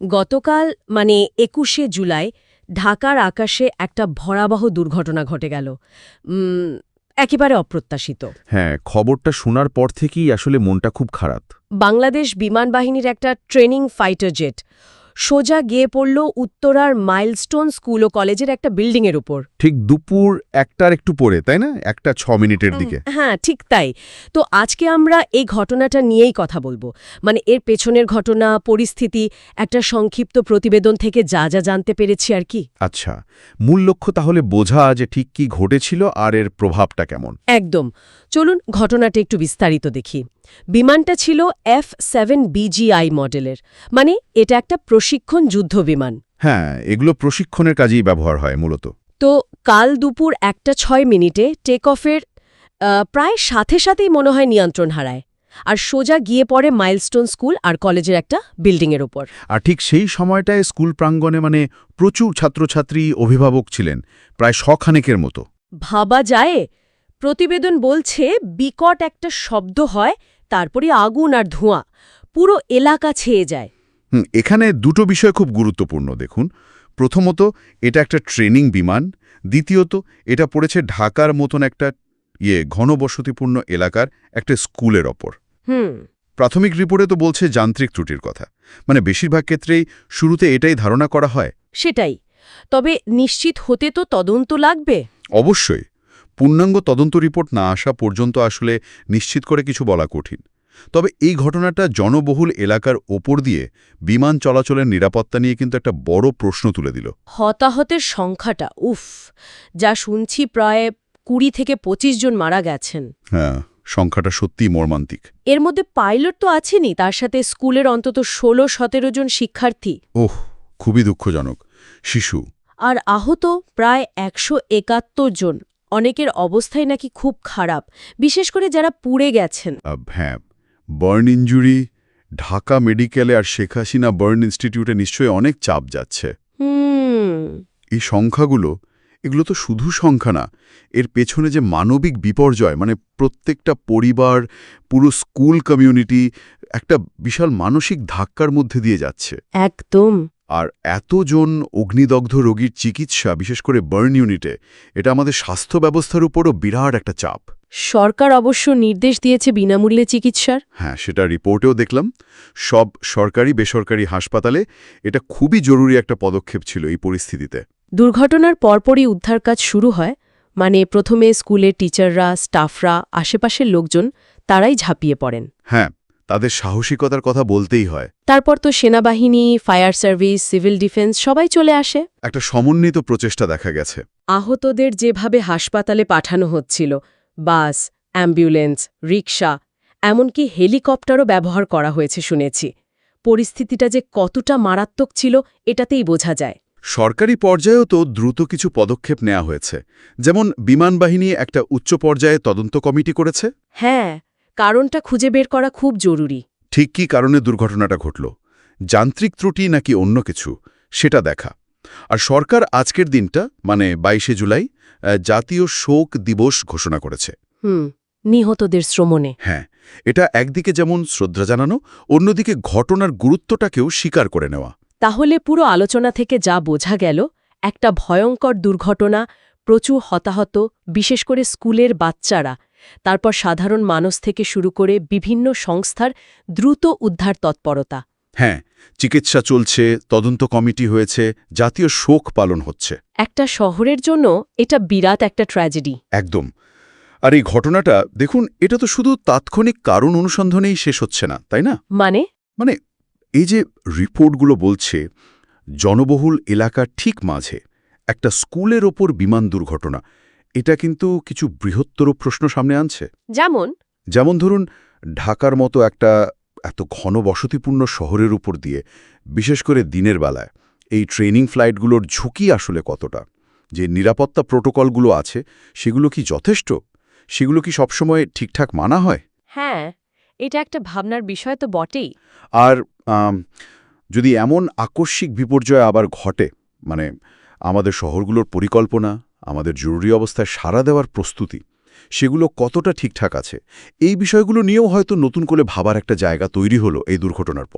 গতকাল মানে একুশে জুলাই ঢাকার আকাশে একটা ভরাবহ দুর্ঘটনা ঘটে গেল। একেবারে অপ্রত্যাশিত। হ্যাঁ খবরটা শোনার পর থেকেই আসলে মনটা খুব খারাপ। বাংলাদেশ বিমান বাহিনীর একটা ট্রেনিং ফাইটার জেট সোজা গিয়ে পড়ল উত্তরার মাইলস্টোন স্কুল ও কলেজের একটা বিল্ডিংয়ের উপর। ঠিক দুপুর একটার একটু পরে তাই না? একটা ছ মিনিটের দিকে। হ্যাঁ ঠিক তাই। তো আজকে আমরা এই ঘটনাটা নিয়েই কথা বলব। মানে এর পেছনের ঘটনা পরিস্থিতি একটা সংক্ষিপ্ত প্রতিবেদন থেকে যা যা জানতে পেরেছি আর কি। আচ্ছা মূল লক্ষ্য তাহলে বোঝা যে ঠিক কি ঘটেছিল আর এর প্রভাবটা কেমন। একদম। চলুন ঘটনাটা একটু বিস্তারিত দেখি। বিমানটা ছিল এফ সেভেন বিজিআই মডেলের। মানে এটা একটা প্রশিক্ষণ যুদ্ধ বিমান। হ্যাঁ এগুলো প্রশিক্ষণের কাজেই ব্যবহার হয় মূলত। তো কাল দুপুর একটা ছয় মিনিটে টেক অফের প্রায় সাথে সাথেই মনে হয় নিয়ন্ত্রণ হারায়। আর সোজা গিয়ে পড়ে মাইলস্টোন স্কুল আর কলেজের একটা বিল্ডিংয়ের ওপর। আর ঠিক সেই সময়টায় স্কুল প্রাঙ্গণে মানে প্রচুর ছাত্রছাত্রী অভিভাবক ছিলেন প্রায় শখানেকের মতো। ভাবা যায় প্রতিবেদন বলছে বিকট একটা শব্দ হয় তারপরে আগুন আর ধোঁয়া পুরো এলাকা ছেয়ে যায়। এখানে দুটো বিষয় খুব গুরুত্বপূর্ণ দেখুন। প্রথমত এটা একটা ট্রেনিং বিমান। দ্বিতীয়ত এটা পড়েছে ঢাকার মতন একটা ইয়ে ঘনবসতিপূর্ণ এলাকার একটা স্কুলের ওপর। হুম। প্রাথমিক রিপোর্টে তো বলছে যান্ত্রিক ত্রুটির কথা। মানে বেশিরভাগ ক্ষেত্রেই শুরুতে এটাই ধারণা করা হয়। সেটাই। তবে নিশ্চিত হতে তো তদন্ত লাগবে? অবশ্যই। পূর্ণাঙ্গ তদন্ত রিপোর্ট না আসা পর্যন্ত আসলে নিশ্চিত করে কিছু বলা কঠিন। তবে এই ঘটনাটা জনবহুল এলাকার ওপর দিয়ে বিমান চলাচলের নিরাপত্তা নিয়ে কিন্তু একটা বড় প্রশ্ন তুলে দিল। হতাহতের সংখ্যাটা উফ যা শুনছি প্রায় কুড়ি থেকে ২৫ জন মারা গেছেন। হ্যাঁ সংখ্যাটা সত্যিই মর্মান্তিক। এর মধ্যে পাইলট তো আছেনই তার সাথে স্কুলের অন্তত ষোলো সতেরো জন শিক্ষার্থী। ওহ খুবই দুঃখজনক। শিশু। আর আহত প্রায় একশো একাত্তর জন। অনেকের অবস্থাই নাকি খুব খারাপ বিশেষ করে যারা পুড়ে গেছেন। হ্যাঁ বার্ন ইঞ্জুরি ঢাকা মেডিকেলে আর শেখ হাসিনা বার্ন ইনস্টিটিউটে নিশ্চয়ই অনেক চাপ যাচ্ছে। এই সংখ্যাগুলো এগুলো তো শুধু সংখ্যা না এর পেছনে যে মানবিক বিপর্যয় মানে প্রত্যেকটা পরিবার পুরো স্কুল কমিউনিটি একটা বিশাল মানসিক ধাক্কার মধ্যে দিয়ে যাচ্ছে। একদম। আর এতজন অগ্নিদগ্ধ রোগীর চিকিৎসা বিশেষ করে বার্ন ইউনিটে এটা আমাদের স্বাস্থ্য ব্যবস্থার উপরও বিরাট একটা চাপ। সরকার অবশ্য নির্দেশ দিয়েছে বিনামূল্যে চিকিৎসার। হ্যাঁ সেটা রিপোর্টেও দেখলাম। সব সরকারি বেসরকারি হাসপাতালে এটা খুবই জরুরি একটা পদক্ষেপ ছিল এই পরিস্থিতিতে। দুর্ঘটনার পরপরই উদ্ধার কাজ শুরু হয় মানে প্রথমে স্কুলের টিচাররা স্টাফরা আশেপাশের লোকজন তারাই ঝাঁপিয়ে পড়েন। হ্যাঁ তাদের সাহসিকতার কথা বলতেই হয়। তারপর তো সেনাবাহিনী ফায়ার সার্ভিস সিভিল ডিফেন্স সবাই চলে আসে। একটা সমন্বিত প্রচেষ্টা দেখা গেছে। আহতদের যেভাবে হাসপাতালে পাঠানো হচ্ছিল বাস অ্যাম্বুলেন্স রিকশা এমনকি হেলিকপ্টারও ব্যবহার করা হয়েছে শুনেছি। পরিস্থিতিটা যে কতটা মারাত্মক ছিল এটাতেই বোঝা যায়। সরকারি পর্যায়েও তো দ্রুত কিছু পদক্ষেপ নেওয়া হয়েছে। যেমন বিমান বাহিনী একটা উচ্চ পর্যায়ে তদন্ত কমিটি করেছে। হ্যাঁ কারণটা খুঁজে বের করা খুব জরুরি। ঠিক কী কারণে দুর্ঘটনাটা ঘটল? যান্ত্রিক ত্রুটি নাকি অন্য কিছু? সেটা দেখা। আর সরকার আজকের দিনটা মানে বাইশে জুলাই জাতীয় শোক দিবস ঘোষণা করেছে। হুম নিহতদের শ্রমণে। হ্যাঁ এটা একদিকে যেমন শ্রদ্ধা জানানো অন্যদিকে ঘটনার গুরুত্বটাকেও স্বীকার করে নেওয়া। তাহলে পুরো আলোচনা থেকে যা বোঝা গেল একটা ভয়ঙ্কর দুর্ঘটনা প্রচুর হতাহত বিশেষ করে স্কুলের বাচ্চারা তারপর সাধারণ মানুষ থেকে শুরু করে বিভিন্ন সংস্থার দ্রুত উদ্ধার তৎপরতা। হ্যাঁ চিকিৎসা চলছে তদন্ত কমিটি হয়েছে জাতীয় শোক পালন হচ্ছে। একটা শহরের জন্য এটা বিরাট একটা ট্র্যাজেডি। একদম। আর এই ঘটনাটা দেখুন এটা তো শুধু তাৎক্ষণিক কারণ অনুসন্ধানেই শেষ হচ্ছে না তাই না? মানে? মানে এই যে রিপোর্টগুলো বলছে জনবহুল এলাকার ঠিক মাঝে একটা স্কুলের ওপর বিমান দুর্ঘটনা এটা কিন্তু কিছু বৃহত্তর প্রশ্ন সামনে আনছে। যেমন? যেমন ধরুন ঢাকার মতো একটা এত ঘন বসতিপূর্ণ শহরের উপর দিয়ে বিশেষ করে দিনের বেলায় এই ট্রেনিং ফ্লাইটগুলোর ঝুঁকি আসলে কতটা? যে নিরাপত্তা প্রোটোকলগুলো আছে সেগুলো কি যথেষ্ট? সেগুলো কি সবসময় ঠিকঠাক মানা হয়? হ্যাঁ এটা একটা ভাবনার বিষয় তো বটেই। আর যদি এমন আকস্মিক বিপর্যয় আবার ঘটে মানে আমাদের শহরগুলোর পরিকল্পনা আমাদের জরুরি অবস্থায় সাড়া দেওয়ার প্রস্তুতি, সেগুলো কতটা ঠিকঠাক আছে, এই বিষয়গুলো নিয়েও হয়তো নতুন করে ভাবার একটা জায়গা তৈরি হলো এই দুর্ঘটনার পর।